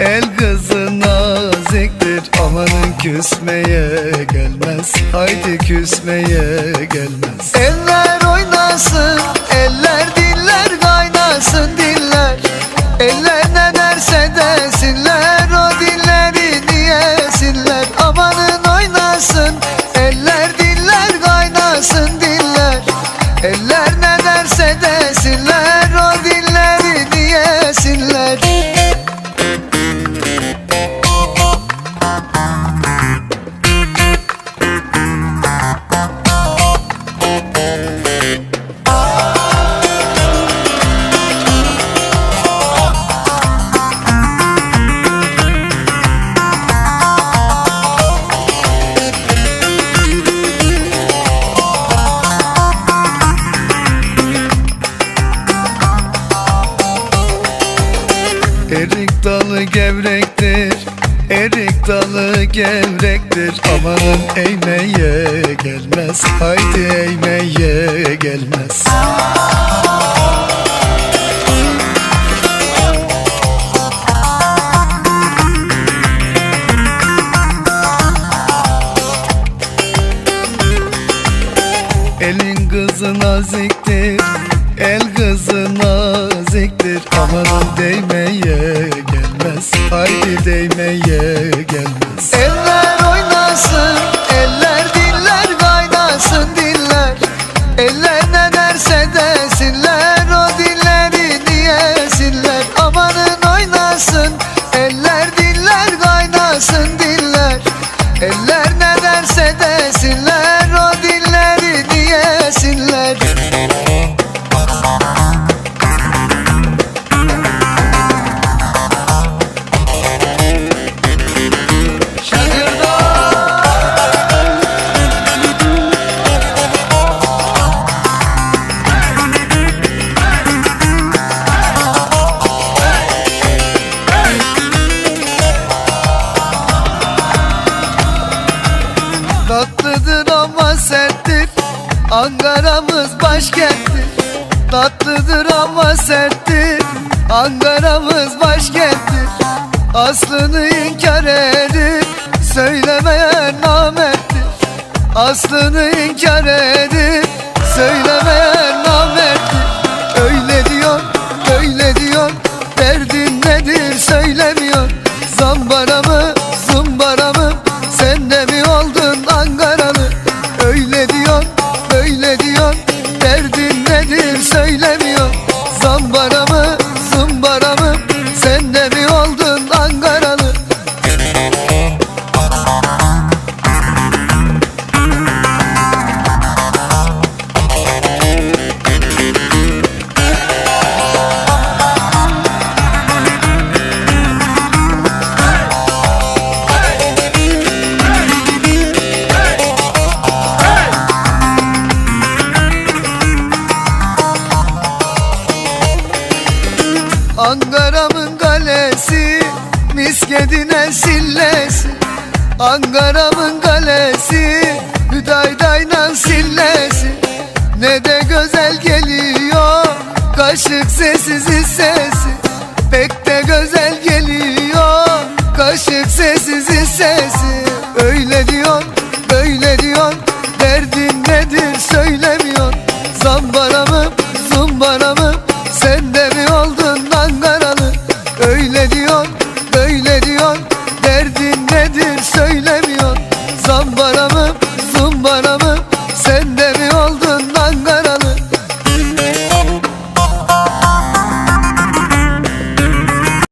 El kızı naziktir Amanın küsmeye gelmez. Haydi küsmeye gelmez. Eller Erik dalı gevrektir Erik dalı gevrektir. Amanın eğmeye gelmez Haydi eğmeye gelmez. Elin kızı naziktir El kızı naziktir Amanın değmeye gelmez. Haydi değmeye gelmez. Eller oynasın Eller diller kaynasın diller. Eller ne derse desinler O dilleri niyesinler Amanın oynasın Eller diller kaynasın diller. Eller ne derse desinler Tatlıdır ama serttir. Ankara'mız başkenttir. Tatlıdır ama serttir. Ankara'mız başkenttir. Aslını inkar edip Söylemeyen namerttir. Aslını inkar edip Söylemeyen namerttir. Öyle diyor, öyle diyor. Derdin nedir söylemiyor. Zambara Ankara'mın kalesi Miskedine sillesi. Ankara'mın kalesi Hüdaydayla sillesi. Ne de güzel geliyor Kaşık sessiz sesi Pek de güzel geliyor Kaşık sessiz sesi Öyle diyor, böyle diyor Derdin nedir söylemiyor. Zambara mı, zumbara mı Sen nedir